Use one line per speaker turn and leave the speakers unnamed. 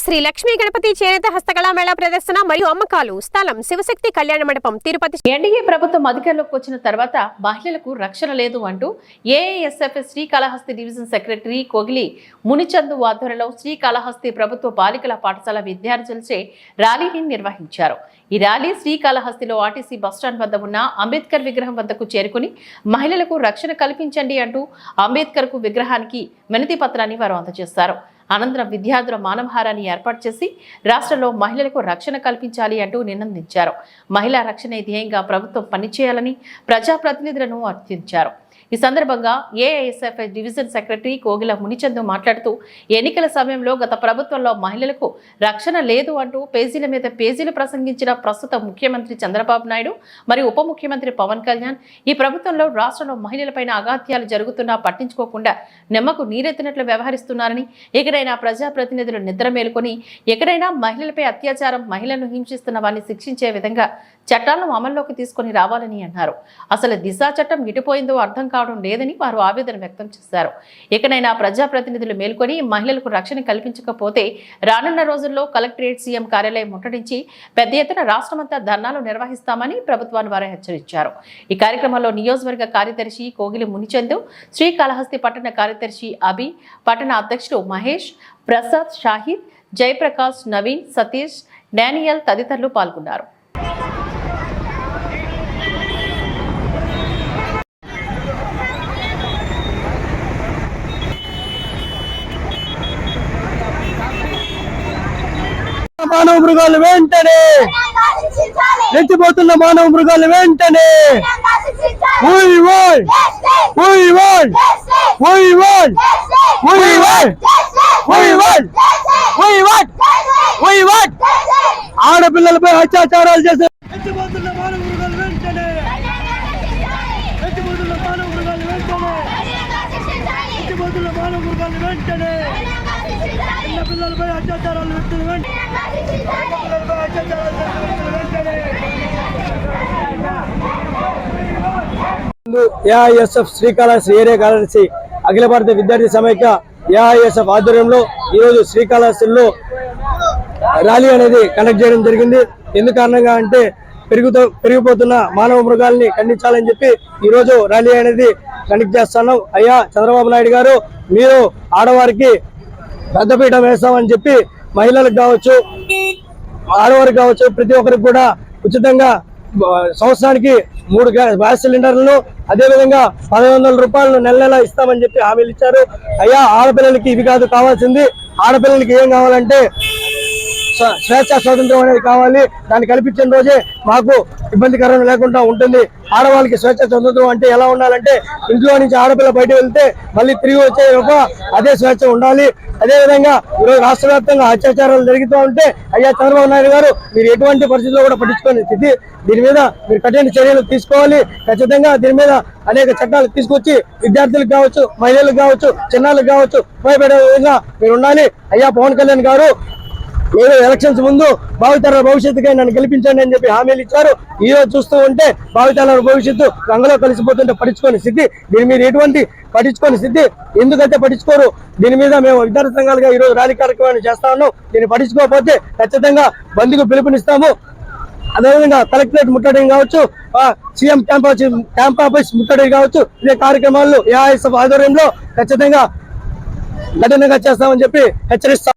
శ్రీ లక్ష్మీ గణపతి చేనేత హస్తకళా మేళా ప్రదర్శన మరియు అమ్మకాలు స్థలం శివశక్తి కళ్యాణ మండపం తిరుపతి
ఎన్డీఏ ప్రభుత్వం అధికారంలోకి వచ్చిన తర్వాత మహిళలకు రక్షణ లేదు అంటూ AISF Srikalahasti division secretary Kogili Munichandu ఆధ్వర్యంలో శ్రీకాళహస్తి ప్రభుత్వ బాలికల పాఠశాల విద్యార్థులచే ర్యాలీని నిర్వహించారు. ఈ ర్యాలీ శ్రీకాళహస్తిలో ఆర్టీసీ బస్టాండ్ వద్ద ఉన్న అంబేద్కర్ విగ్రహం వద్దకు చేరుకుని మహిళలకు రక్షణ కల్పించండి అంటూ అంబేద్కర్కు విగ్రహానికి వినతి పత్రాన్ని వారు అందజేశారు అనంతరం విద్యార్థుల మానవహారాన్ని ఏర్పాటు చేసి రాష్ట్రంలో మహిళలకు రక్షణ కల్పించాలి అంటూ నినందించారు మహిళా రక్షణ ధ్యేయంగా ప్రభుత్వం పనిచేయాలని ప్రజాప్రతినిధులను అర్థించారు ఈ సందర్భంగా AISF division secretary Kogila Munichandu మాట్లాడుతూ ఎన్నికల సమయంలో గత ప్రభుత్వంలో మహిళలకు రక్షణ లేదు అంటూ పేజీల మీద పేజీలు ప్రసంగించిన ప్రస్తుత ముఖ్యమంత్రి చంద్రబాబు నాయుడు మరియు ఉప ముఖ్యమంత్రి పవన్ కళ్యాణ్ ఈ ప్రభుత్వంలో రాష్ట్రంలో మహిళలపైన అగాత్యాలు జరుగుతున్నా పట్టించుకోకుండా నిమ్మకు నీరెత్తినట్లు వ్యవహరిస్తున్నారని ఎక్కడైనా ప్రజాప్రతినిధులు నిద్ర మేలుకొని ఎక్కడైనా మహిళలపై అత్యాచారం మహిళలను హింసిస్తున్న వారిని శిక్షించే విధంగా చట్టాలను అమల్లోకి తీసుకొని రావాలని అన్నారు. అసలు దిశా చట్టం ఇటుపోయిందో అర్థం కావడం లేదని వారు ఆవేదన వ్యక్తం చేశారు. ఎక్కడైనా ప్రజాప్రతినిధులు మేల్కొని మహిళలకు రక్షణ కల్పించకపోతే రానున్న రోజుల్లో కలెక్టరేట్ సీఎం కార్యాలయం ముట్టడించి పెద్ద ఎత్తున రాష్ట్రమంతా ధర్నాలు నిర్వహిస్తామని ప్రభుత్వాన్ని వారు హెచ్చరించారు. ఈ కార్యక్రమంలో నియోజకవర్గ కార్యదర్శి కోగిలి మునిచందు శ్రీకాళహస్తి పట్టణ కార్యదర్శి అభి పట్టణ అధ్యక్షుడు మహేష్ ప్రసాద్ షాహిద్ జయప్రకాష్ నవీన్ సతీష్ డానియల్ తదితరులు పాల్గొన్నారు.
మానవ మృగాలు వెంటనే రెచ్చిపోతున్న మానవ మృగాలు వెంటనే. ఆడపిల్లలపై అత్యాచారాలు చేసే రెచ్చిపోతున్న మానవ మృగాలు వెంటనే రెచ్చిపోతున్న మానవ మృగాలు వెంటనే రెచ్చిపోతున్న మానవ మృగాలు వెంటనే పిల్లలపై అత్యాచారాలు వ్యక్తులు పిల్లలపై అత్యాచారాలు ఏఐఎస్ఎఫ్ శ్రీకాళహస్తి ఏరియా కార్యదర్శి అఖిల భారత విద్యార్థి సమైక్య ఏఐఎస్ఎఫ్ ఆధ్వర్యంలో ఈరోజు శ్రీకాళహస్తిలో ర్యాలీ అనేది కండక్ట్ చేయడం జరిగింది. ఎందు కారణంగా అంటే పెరుగుతూ పెరిగిపోతున్న మానవ మృగాల్ని ఖండించాలని చెప్పి ఈరోజు ర్యాలీ అనేది కండక్ట్ చేస్తున్నాం. అయ్యా చంద్రబాబు నాయుడు గారు మీరు ఆడవారికి పెద్దపీట వేస్తామని చెప్పి మహిళలకు కావచ్చు ఆడవారికి కావచ్చు ప్రతి ఒక్కరికి కూడా ఉచితంగా సంవత్సరానికి మూడు గ్యాస్ సిలిండర్లను అదేవిధంగా పదహైదు వందల రూపాయలను నెల నెల ఇస్తామని చెప్పి హామీలు ఇచ్చారు. అయ్యా ఆడపిల్లలకి ఇవి కాదు కావాల్సింది. ఆడపిల్లలకి ఏం కావాలంటే స్వేచ్ఛ స్వాతంత్రం అనేది కావాలి. దాన్ని కల్పించిన రోజే మాకు ఇబ్బందికరం లేకుండా ఉంటుంది. ఆడవాళ్ళకి స్వేచ్ఛ స్వతంత్రం అంటే ఎలా ఉండాలంటే ఇంట్లో నుంచి ఆడపిల్ల బయట వెళ్తే మళ్ళీ తిరిగి వచ్చే లోపల అదే స్వేచ్ఛ ఉండాలి. అదే విధంగా ఈరోజు రాష్ట్ర వ్యాప్తంగా అత్యాచారాలు జరుగుతూ ఉంటే అయ్యా చంద్రబాబు నాయుడు గారు మీరు ఎటువంటి పరిస్థితుల్లో కూడా పట్టించుకునే స్థితి. దీని మీద మీరు కఠిన చర్యలు తీసుకోవాలి. ఖచ్చితంగా దీని మీద అనేక చట్టాలు తీసుకొచ్చి విద్యార్థులకు కావచ్చు మహిళలకు కావచ్చు చిన్నాలకు కావచ్చు భయపడే విధంగా మీరు ఉండాలి. అయ్యా పవన్ కళ్యాణ్ గారు మీరు ఎలక్షన్స్ ముందు భావితరాల భవిష్యత్తుకై నన్ను గెలిపించండి అని చెప్పి హామీలు ఇచ్చారు. ఈ రోజు చూస్తూ ఉంటే భావితరాల భవిష్యత్తు రంగంలో కలిసిపోతుంటే పట్టించుకోని స్థితి. దీని మీద ఎటువంటి పట్టించుకోని స్థితి ఎందుకంటే పట్టించుకోరు? దీని మీద మేము విద్యార్థి సంఘాలుగా ఈ రోజు ర్యాలీ కార్యక్రమాన్ని చేస్తా ఉన్నాం. దీన్ని పట్టించుకోకపోతే ఖచ్చితంగా బంద్కు పిలుపునిస్తాము. అదేవిధంగా కలెక్టరేట్ ముట్టడి కావచ్చు CM camp office camp office ముట్టడి కావచ్చు ఇదే కార్యక్రమాల్లో ఏఐఎస్ఎఫ్ ఆధ్వర్యంలో ఖచ్చితంగా కఠినంగా చేస్తామని చెప్పి హెచ్చరిస్తాం.